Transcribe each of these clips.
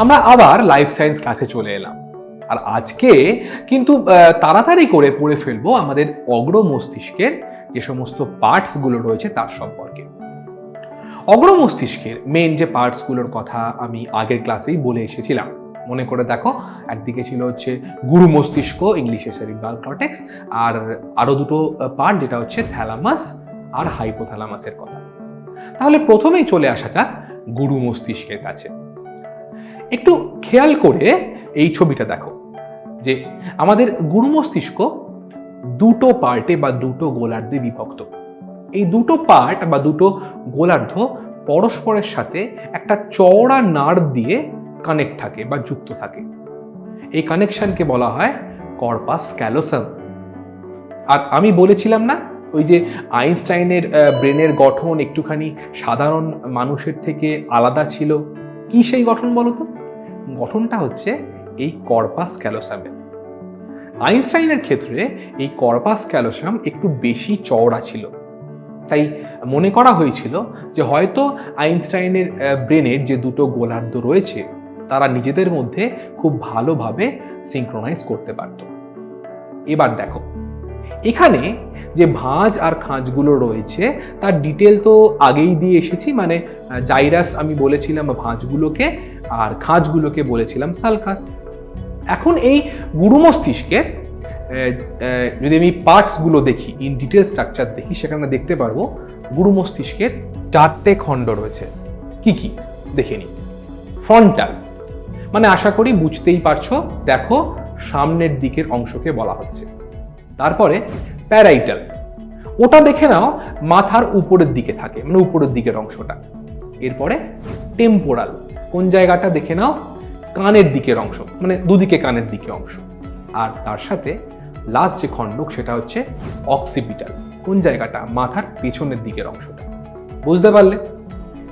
আমরা আবার life science ক্লাসে চলে এলাম। আর আজকে কিন্তু তাড়াতাড়ি করে পড়ে ফেলব আমাদের অগ্র মস্তিষ্কের যে সমস্ত পার্টসগুলো রয়েছে তার সম্পর্কে। অগ্র মস্তিষ্কের মেন যে পার্টসগুলোর কথা আমি আগের ক্লাসেই বলে এসেছিলাম। মনে করে দেখো, একদিকে ছিল হচ্ছে গুরু মস্তিষ্ক ইংলিশে সেরিব্রাল কর্টেক্স আর আরও দুটো পার্ট যেটা হচ্ছে থ্যালামাস আর হাইপোথ্যালামাসের কথা। তাহলে প্রথমেই চলে আসা যাক গুরু মস্তিষ্কের কাছে। একটু খেয়াল করে এই ছবিটা দেখো, যে আমাদের গুরু মস্তিষ্ক দুটো পার্টে বা দুটো গোলার্ধে বিভক্ত। এই দুটো পার্ট বা দুটো গোলার্ধ পরস্পরের সাথে একটা চওড়া নাড় দিয়ে কানেক্ট থাকে বা যুক্ত থাকে। এই কানেকশনকে বলা হয় কর্পাস ক্যালোসাম আর আমি বলেছিলাম না, ওই যে আইনস্টাইনের ব্রেনের গঠন একটুখানি সাধারণ মানুষের থেকে আলাদা ছিল। কি সেই গঠন বলো তো? গঠনটা হচ্ছে এই কর্পাস ক্যালোসামের আইনস্টাইনের ক্ষেত্রে এই কর্পাস ক্যালোসাম একটু বেশি চওড়া ছিল। তাই মনে করা হয়েছিল যে হয়তো আইনস্টাইনের ব্রেনের যে দুটো গোলার্ধ রয়েছে, তারা নিজেদের মধ্যে খুব ভালোভাবে সিঙ্ক্রোনাইজ করতে পারত। এবার দেখো এখানে যে ভাঁজ আর খাঁজগুলো রয়েছে তার ডিটেল তো আগেই দিয়ে এসেছি মানে জাইরাস আমি বলেছিলাম ভাঁজগুলোকে আর খাঁজগুলোকে বলেছিলাম সালকাস এখন এই গুরু আহ, যদি আমি পার্টসগুলো দেখি ইন ডিটেল স্ট্রাকচার দেখি সেখানে দেখতে পারব গুরু মস্তিষ্কের চারটে খণ্ড রয়েছে। কি কি? দেখে নি ফ্রন্টাল মানে আশা করি বুঝতেই পারছ দেখো সামনের দিকের অংশকে বলা হচ্ছে। তারপরে প্যারাইটাল। ওটা দেখে নাও মাথার উপরের দিকে থাকে মানে উপরের দিকের অংশটা। এরপরে টেম্পোরাল, কোন জায়গাটা দেখে নাও? কানের দিকের অংশ মানে দুদিকে কানের দিকে অংশ। আর তার সাথে লাস্ট যে খণ্ডক সেটা হচ্ছে অক্সিপিটাল কোন জায়গাটা? মাথার পেছনের দিকের অংশটা। বুঝতে পারলে?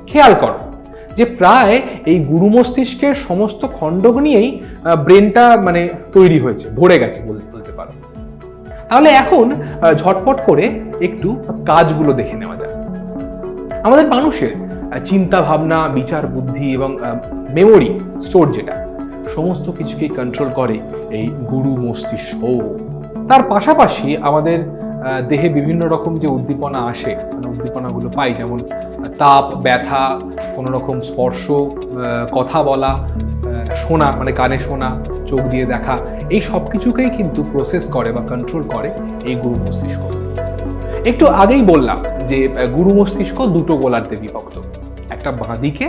খেয়াল করো যে প্রায় এই গুরু মস্তিষ্কের সমস্ত খণ্ডক নিয়েই ব্রেনটা মানে তৈরি হয়েছে, ভরে গেছে বলতে। তাহলে এখন ঝটপট করে একটু কাজগুলো দেখে নেওয়া যাক। আমাদের মানুষের চিন্তা ভাবনা বিচার বুদ্ধি এবং মেমোরি স্টোর যেটা, সমস্ত কিছুকে কন্ট্রোল করে এই গুরু মস্তিষ্ক। তার পাশাপাশি আমাদের দেহে বিভিন্ন রকম যে উদ্দীপনা আসে মানে উদ্দীপনাগুলো পাই, যেমন তাপ, ব্যথা কোনো রকম স্পর্শ কথা বলা শোনা মানে কানে শোনা, চোখ দিয়ে দেখা, এই সব কিছুকেই কিন্তু প্রসেস করে বা কন্ট্রোল করে এই গুরু মস্তিষ্ক। একটু আগেই বললাম যে গুরু মস্তিষ্ক দুটো গোলার্ধে বিভক্ত, একটা বাঁ দিকে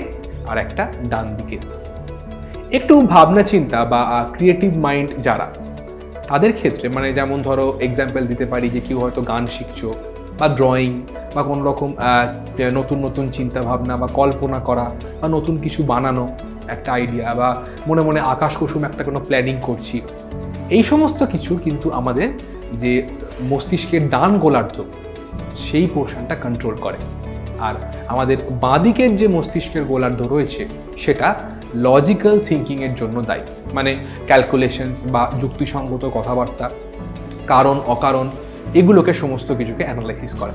আর একটা ডান দিকে একটু ভাবনা চিন্তা বা ক্রিয়েটিভ মাইন্ড যারা, তাদের ক্ষেত্রে মানে যেমন ধরো এক্সাম্পল দিতে পারি যে, কেউ হয়তো গান শিখছো বা ড্রয়িং বা কোনো রকম নতুন নতুন চিন্তা ভাবনা বা কল্পনা করা বা নতুন কিছু বানানো একটা আইডিয়া বা মনে মনে আকাশ কুসুম একটা কোনো প্ল্যানিং করছি। এই সমস্ত কিছু কিন্তু আমাদের যে মস্তিষ্কের ডান গোলার্ধ, সেই পোর্শনটা কন্ট্রোল করে। আর আমাদের বাঁদিকের যে মস্তিষ্কের গোলার্ধ রয়েছে, সেটা লজিক্যাল থিঙ্কিংয়ের জন্য দায়ী। মানে ক্যালকুলেশনস বা যুক্তিসঙ্গত কথাবার্তা কারণ অকারণ এগুলোকে সমস্ত কিছুকে অ্যানালাইসিস করে।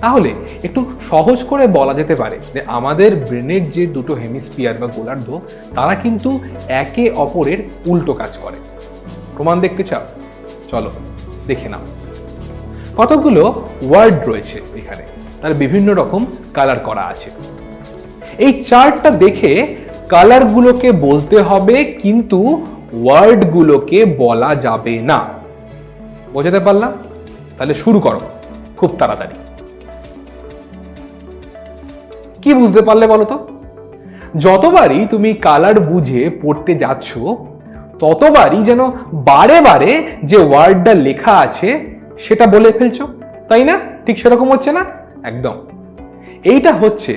তাহলে একটু সহজ করে বলা যেতে পারে যে আমাদের ব্রেনের যে দুটো হেমিস্পিয়ার বা গোলার্ধ, তারা কিন্তু একে অপরের উল্টো কাজ করে। প্রমাণ দেখতে চাও? চলো, দেখে নাও। কতগুলো ওয়ার্ড রয়েছে এখানে? তার বিভিন্ন রকম কালার করা আছে। এই চার্টটা দেখে কালারগুলোকে বলতে হবে, কিন্তু ওয়ার্ডগুলোকে বলা যাবে না। বোঝাতে পারলাম? তাহলে শুরু করো, খুব তাড়াতাড়ি। কি বুঝতে পারলে বলো তো? যতবারই তুমি কালার বুঝে পড়তে যাচ্ছ, ততবারই যেন বারে বারে যে ওয়ার্ডটা লেখা আছে সেটা বলে ফেলছো, তাই না? ঠিক সেরকম হচ্ছে না? একদম। এইটা হচ্ছে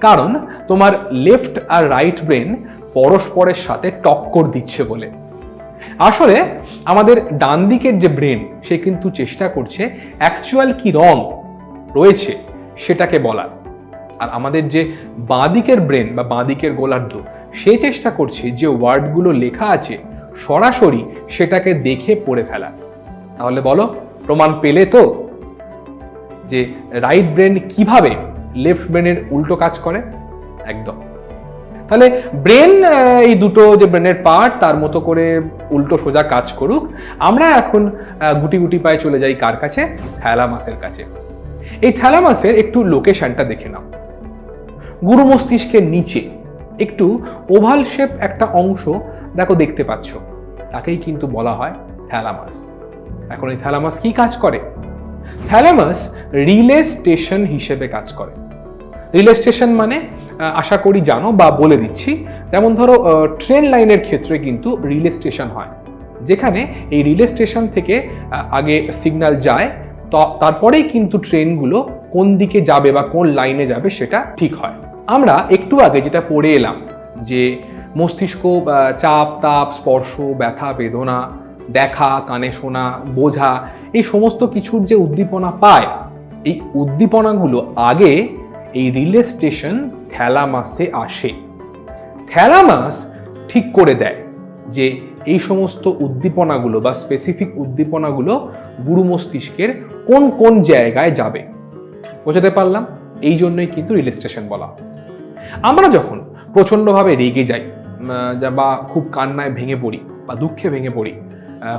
কারণ তোমার লেফট আর রাইট ব্রেন পরস্পরের সাথে টক্কর দিচ্ছে বলে। আসলে আমাদের ডান দিকের যে ব্রেন সে কিন্তু চেষ্টা করছে অ্যাকচুয়াল কি রং রয়েছে সেটাকে বলার। আর আমাদের যে বাঁদিকের ব্রেন বা বাঁদিকের গোলার্ধ, সে চেষ্টা করছে যে ওয়ার্ডগুলো লেখা আছে সরাসরি সেটাকে দেখে পড়ে ফেলা। তাহলে বলো, প্রমাণ পেলে তো? যে রাইট ব্রেন কীভাবে লেফট ব্রেনের উল্টো কাজ করে? একদম। তাহলে ব্রেন এই দুটো যে ব্রেনের পার্ট তার মতো করে উল্টো সোজা কাজ করুক। আমরা এখন গুটি গুটি পায়ে চলে যাই কার কাছে? থ্যালামাসের কাছে। এই থ্যালামাসের একটু লোকেশনটা দেখে নাও। গুরু মস্তিষ্কের নিচে একটু ওভাল শেপ একটা অংশ, দেখো দেখতে পাচ্ছ। তাকেই কিন্তু বলা হয় থ্যালামাস এখন এই থ্যালামাস কি কাজ করে? থ্যালামাস রিলে স্টেশন হিসেবে কাজ করে। রিলে স্টেশন মানে আশা করি জানো বা বলে দিচ্ছি। যেমন ধরো ট্রেন লাইনের ক্ষেত্রে কিন্তু রিলে স্টেশন হয়। যেখানে এই রিলে স্টেশন থেকে আগে সিগন্যাল যায় তারপরেই কিন্তু ট্রেনগুলো কোন দিকে যাবে বা কোন লাইনে যাবে সেটা ঠিক হয়। আমরা একটু আগে যেটা পড়ে এলাম, যে মস্তিষ্ক চাপ, তাপ, স্পর্শ, ব্যথা, বেদনা, দেখা, কানে শোনা, বোঝা, এই সমস্ত কিছুর যে উদ্দীপনা পায়, এই উদ্দীপনাগুলো আগে এই রিলে স্টেশন থ্যালামাসে আসে। থ্যালামাস ঠিক করে দেয় যে এই সমস্ত উদ্দীপনাগুলো বা স্পেসিফিক উদ্দীপনাগুলো গুরু মস্তিষ্কের কোন কোন জায়গায় যাবে। বোঝাতে পারলাম? এই জন্যই কিন্তু রিলে স্টেশন বলা। আমরা যখন প্রচণ্ডভাবে রেগে যাই বা খুব কান্নায় ভেঙে পড়ি বা দুঃখে ভেঙে পড়ি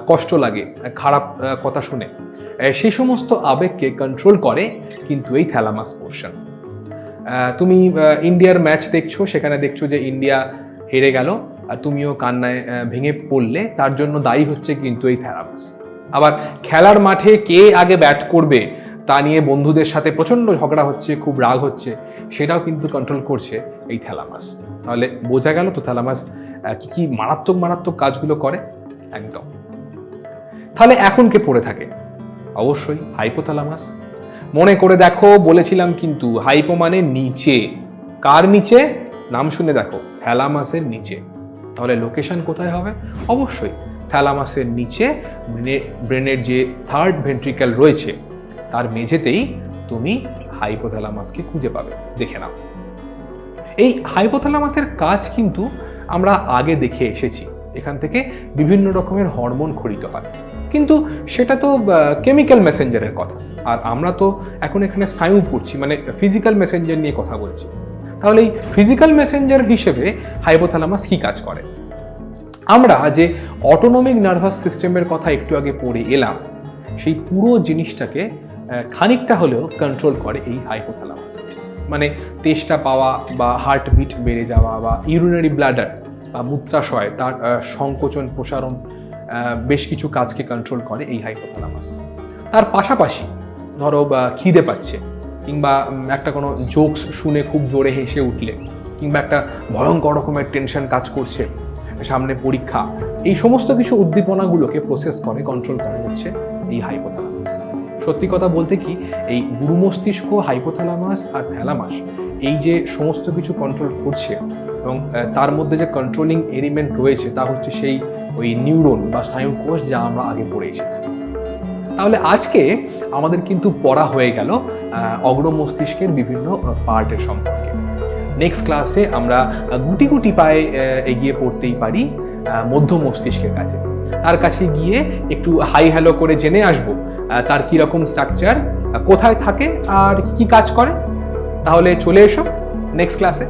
কষ্ট লাগে, খারাপ কথা শুনে সেই সমস্ত আবেগকে কন্ট্রোল করে কিন্তু এই থ্যালামাস পোর্শন তুমি ইন্ডিয়ার ম্যাচ দেখছ, সেখানে দেখছ যে ইন্ডিয়া হেরে গেল, আর তুমিও কান্নায় ভেঙে পড়লে, তার জন্য দায়ী হচ্ছে কিন্তু এই থ্যালামাস আবার খেলার মাঠে কে আগে ব্যাট করবে, তা নিয়ে বন্ধুদের সাথে প্রচণ্ড ঝগড়া হচ্ছে, খুব রাগ হচ্ছে, সেটাও কিন্তু কন্ট্রোল করছে এই থ্যালামাস তাহলে বোঝা গেল তো থ্যালামাস কি কি মারাত্মক মারাত্মক কাজগুলো করে? একদম। তাহলে এখন কে পড়ে থাকে? অবশ্যই হাইপোথ্যালামাস মনে করে দেখো, বলেছিলাম কিন্তু হাইপো মানে নিচে। কার নিচে? নাম শুনে দেখো থ্যালামাসের নিচে। তাহলে লোকেশন কোথায় হবে? অবশ্যই থ্যালামাসের নিচে ব্রেনের যে থার্ড ভেন্ট্রিক্যাল রয়েছে, তার মেঝেতেই তুমি হাইপোথ্যালামাসকে খুঁজে পাবে। দেখে নাও। এই হাইপোথ্যালামাসের কাজ কিন্তু আমরা আগে দেখে এসেছি। এখান থেকে বিভিন্ন রকমের হরমোন খরিত হয়। কিন্তু সেটা তো কেমিক্যাল মেসেঞ্জারের কথা। আর আমরা তো এখন এখানে স্নায়ু পড়ছি মানে ফিজিক্যাল মেসেঞ্জার নিয়ে কথা বলছি। তাহলে এই ফিজিক্যাল মেসেঞ্জার হিসেবে হাইপোথ্যালামাস কি কাজ করে? আমরা যে অটোনমিক নার্ভাস সিস্টেমের কথা একটু আগে পড়ে এলাম, সেই পুরো জিনিসটাকে খানিকটা হলেও কন্ট্রোল করে এই হাইপোথ্যালামাস মানে তেষ্টা পাওয়া বা হার্টবিট বেড়ে যাওয়া বা ইউরিনারি ব্লাডার বা মূত্রাশয়, তার সংকোচন, প্রসারণ বেশ কিছু কাজকে কন্ট্রোল করে এই হাইপোথ্যালামাস। তার পাশাপাশি, ধরো খিদে পাচ্ছে, কিংবা একটা কোনো জোকস শুনে খুব জোরে হেসে উঠলে, কিংবা একটা ভয়ঙ্কর রকমের টেনশন কাজ করছে, সামনে পরীক্ষা, এই সমস্ত কিছু উদ্দীপনাগুলোকে প্রসেস করে কন্ট্রোল করে হচ্ছে এই হাইপোথ্যালামাস। সত্যি কথা বলতে কি, এই গুরু মস্তিষ্ক, হাইপোথ্যালামাস আর থ্যালামাস এই যে সমস্ত কিছু কন্ট্রোল করছে, এবং তার মধ্যে যে কন্ট্রোলিং এলিমেন্ট রয়েছে, তা হচ্ছে সেই ওই নিউরন বা স্নায়ু কোষ যা আমরা আগে পড়ে এসেছি। তাহলে আজকে আমাদের কিন্তু পড়া হয়ে গেল অগ্র মস্তিষ্কের বিভিন্ন পার্টের সম্পর্কে। নেক্সট ক্লাসে আমরা গুটি গুটি পায়ে এগিয়ে পড়তেই পারি মধ্য মস্তিষ্কের কাছে। তার কাছে গিয়ে একটু হাই হ্যালো করে জেনে আসব তার কি রকম স্ট্রাকচার কোথায় থাকে আর কি কাজ করে। তাহলে চলে এসো নেক্সট ক্লাসে